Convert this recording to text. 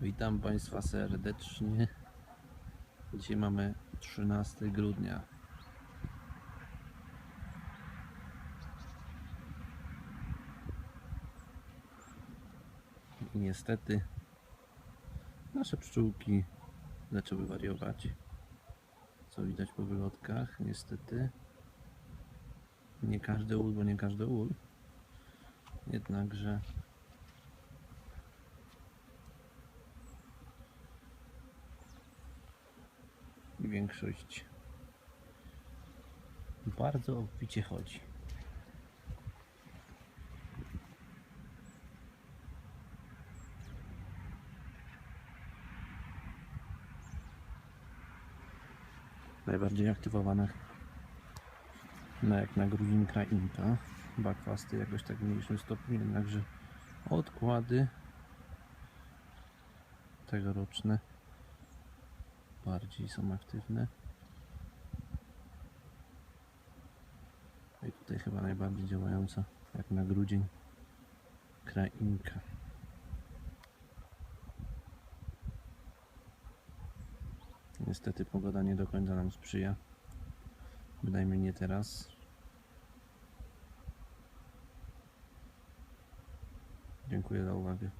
Witam Państwa serdecznie. Dzisiaj mamy 13 grudnia. I niestety nasze pszczółki zaczęły wariować. Co widać po wylotkach, niestety. Nie każdy ul, bo nie każdy ul. Jednakże większość bardzo obficie chodzi. Najbardziej aktywowane na jak na gruzinka inka. Bakwasty jakoś tak w mniejszym stopniu, jednakże odkłady tegoroczne bardziej są aktywne. I tutaj chyba najbardziej działająca, jak na grudzień, krainka. Niestety pogoda nie do końca nam sprzyja. Bynajmniej nie teraz. Dziękuję za uwagę.